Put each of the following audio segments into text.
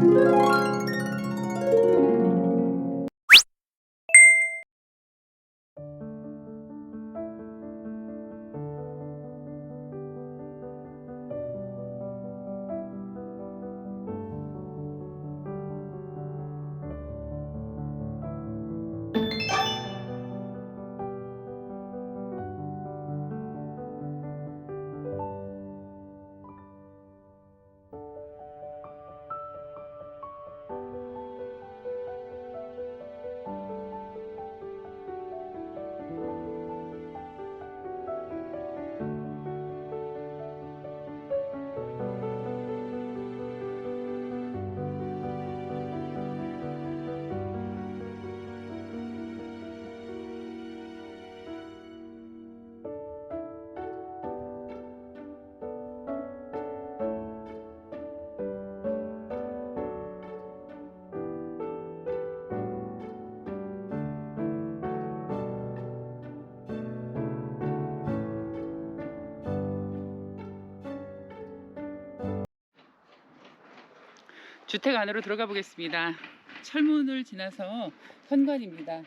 Música 주택 안으로 들어가 보겠습니다. 철문을 지나서 현관입니다.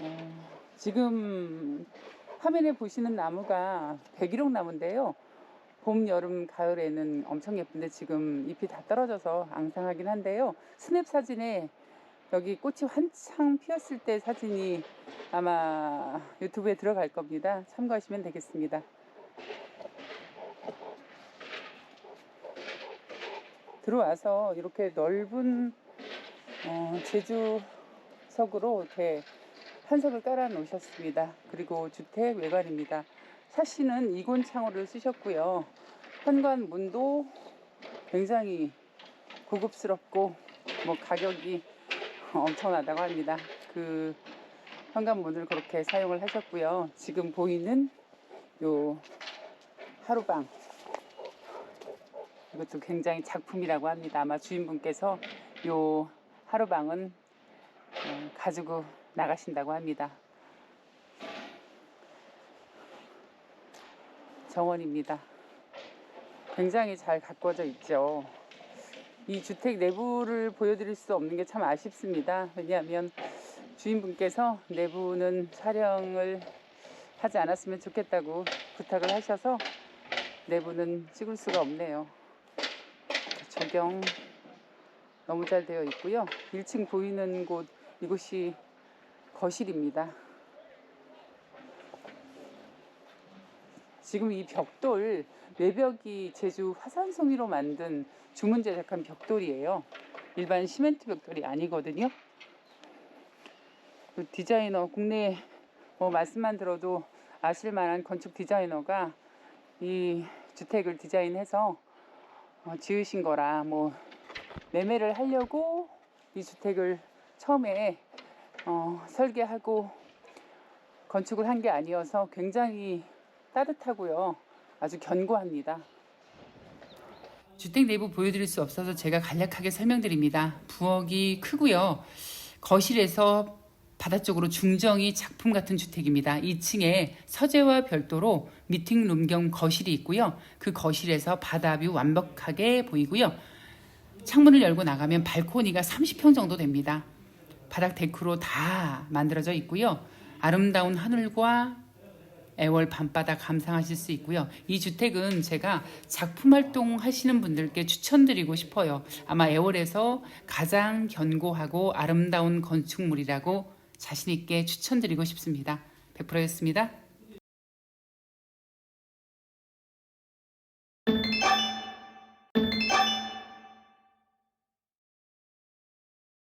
어, 지금 화면에 보시는 나무가 백일홍 나무인데요. 봄, 여름, 가을에는 엄청 예쁜데 지금 잎이 다 떨어져서 앙상하긴 한데요. 스냅 사진에 여기 꽃이 한창 피었을 때 사진이 아마 유튜브에 들어갈 겁니다. 참고하시면 되겠습니다. 들어와서 이렇게 넓은 어, 제주 석으로 이렇게 한석을 깔아 놓으셨습니다. 그리고 주택 외관입니다. 샤시는 이곤 창호를 쓰셨고요. 현관 문도 굉장히 고급스럽고 뭐 가격이 엄청나다고 합니다. 그 현관 문을 그렇게 사용을 하셨고요. 지금 보이는 요 하루방 이것도 굉장히 작품이라고 합니다. 아마 주인분께서 요 하루방은 어, 가지고 나가신다고 합니다. 정원입니다. 굉장히 잘 가꿔져 있죠. 이 주택 내부를 보여드릴 수 없는 게 참 아쉽습니다. 왜냐하면 주인분께서 내부는 촬영을 하지 않았으면 좋겠다고 부탁을 하셔서 내부는 찍을 수가 없네요. 조경 너무 잘 되어 있고요. 1층 보이는 곳 이곳이 거실입니다. 지금 이 벽돌 외벽이 제주 화산송이로 만든 주문 제작한 벽돌이에요. 일반 시멘트 벽돌이 아니거든요. 그 디자이너 국내 뭐 말씀만 들어도 아실 만한 건축 디자이너가 이 주택을 디자인해서 어, 지으신 거라 뭐 매매를 하려고 이 주택을 처음에 어, 설계하고 건축을 한 게 아니어서 굉장히 따뜻하고요. 아주 견고합니다. 주택 내부 보여드릴 수 없어서 제가 간략하게 설명드립니다. 부엌이 크고요. 거실에서 바다 쪽으로 중정이 작품 같은 주택입니다. 2층에 서재와 별도로 미팅룸 겸 거실이 있고요. 그 거실에서 바다뷰 완벽하게 보이고요. 창문을 열고 나가면 발코니가 30평 정도 됩니다. 바닥 데크로 다 만들어져 있고요. 아름다운 하늘과 애월 밤바다 감상하실 수 있고요. 이 주택은 제가 작품 활동 하시는 분들께 추천드리고 싶어요. 아마 애월에서 가장 견고하고 아름다운 건축물이라고 자신있게 추천드리고 싶습니다. 100%였습니다.